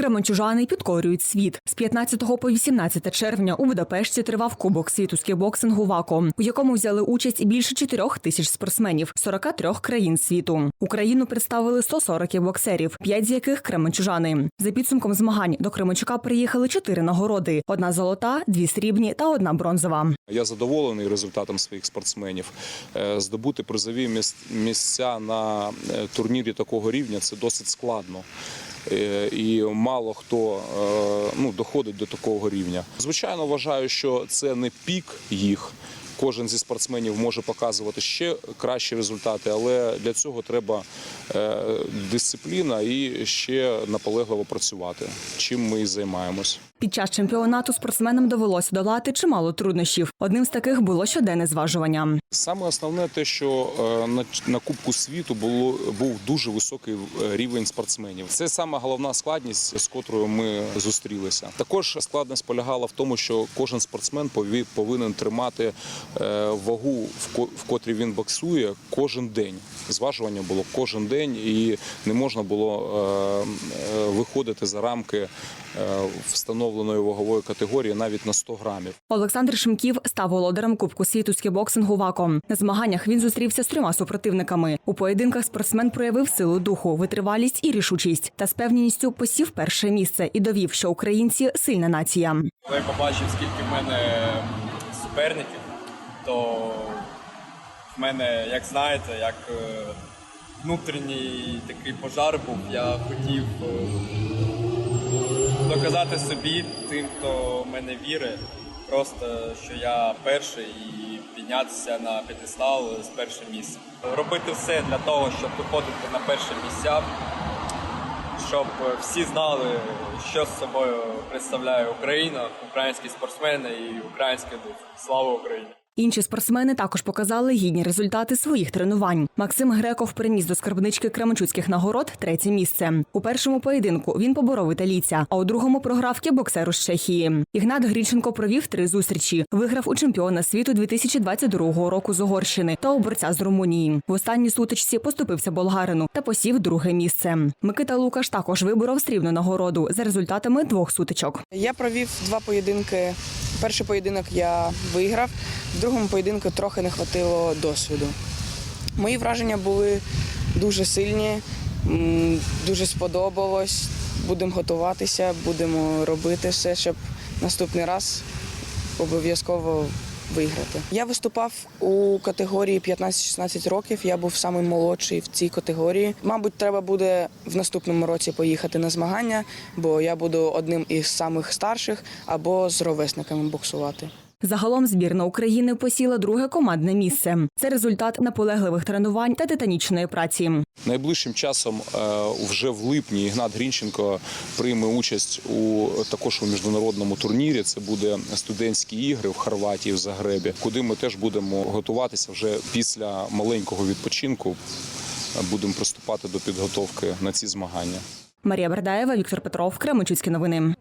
Кременчужани підкорюють світ. З 15 по 18 червня у Будапешті тривав Кубок світу з кікбоксингу ВАКО, у якому взяли участь більше 4 тисяч спортсменів 43 країн світу. Україну представили 140 кікбоксерів, 5 з яких кременчужани. За підсумком змагань до Кременчука приїхали 4 нагороди: одна золота, дві срібні та одна бронзова. Я задоволений результатом своїх спортсменів. Е, Здобути призові місця на е, турнірі такого рівня це досить складно. Е, І мало хто е, ну, доходить до такого рівня. Звичайно, вважаю, що це не пік їх. Кожен зі спортсменів може показувати ще кращі результати, але для цього треба дисципліна і ще наполегливо працювати. Чим ми і займаємось. Під час чемпіонату спортсменам довелося долати чимало труднощів. Одним з таких було щоденне зважування. Саме основне те, що е, на, Кубку світу було був дуже високий е, рівень спортсменів. Це саме головна складність, з котрою ми зустрілися. Також складність полягала в тому, що кожен спортсмен пові- повинен тримати е, вагу, в котрій він боксує, кожен день. Зважування було кожен день, і не можна було е, е, виходити за рамки е, встановленої вагової категорії навіть на 100 грамів. Олександр Шимків став володарем Кубку світу з кікбоксингу ВАКО. На змаганнях він зустрівся з трьома супротивниками. У поєдинках спортсмен проявив силу духу, витривалість і рішучість та з певністю посів перше місце і довів, що українці сильна нація. Коли я побачив, скільки в мене суперників, то в мене, як знаєте, як внутрішній такий пожар був, я хотів е, доказати собі, тим, хто в мене вірить, просто що я перший і піднятися на п'ятистал з першим місцем. Робити все для того, щоб виходити на перше місця, щоб всі знали, що з собою представляє Україна, українські спортсмени і український дух. Слава Україні! Інші спортсмени також показали гідні результати своїх тренувань. Максим Греков приніс до скарбнички кременчуцьких нагород третє місце. У першому поєдинку він поборов італійця, а у другому програв кібоксеру з Чехії. Ігнат Грінченко провів три зустрічі. Виграв у чемпіона світу 2022 року з Угорщини та у борця з Румунії. В останній сутичці поступився болгарину та посів друге місце. Микита Лукаш також виборов срібну нагороду за результатами двох сутичок. Я провів два поєдинки. Перший поєдинок я виграв, в другому поєдинку трохи не хватило досвіду. Мої враження були дуже сильні, дуже сподобалось. Будемо готуватися, будемо робити все, щоб наступний раз обов'язково виграти. Я виступав у категорії 15-16 років. Я був самий молодший в цій категорії. Мабуть, треба буде в наступному році поїхати на змагання, бо я буду одним із самих старших або з ровесниками боксувати. Загалом збірна України посіла друге командне місце. Це результат наполегливих тренувань та титанічної праці. Найближчим часом, е, вже в липні, Ігнат Грінченко прийме участь у також у міжнародному турнірі. Це буде студентські ігри в Хорватії в Загребі, куди ми теж будемо готуватися вже після маленького відпочинку. Будемо приступати до підготовки на ці змагання. Марія Бердаєва, Віктор Петров, Кременчуцькі новини.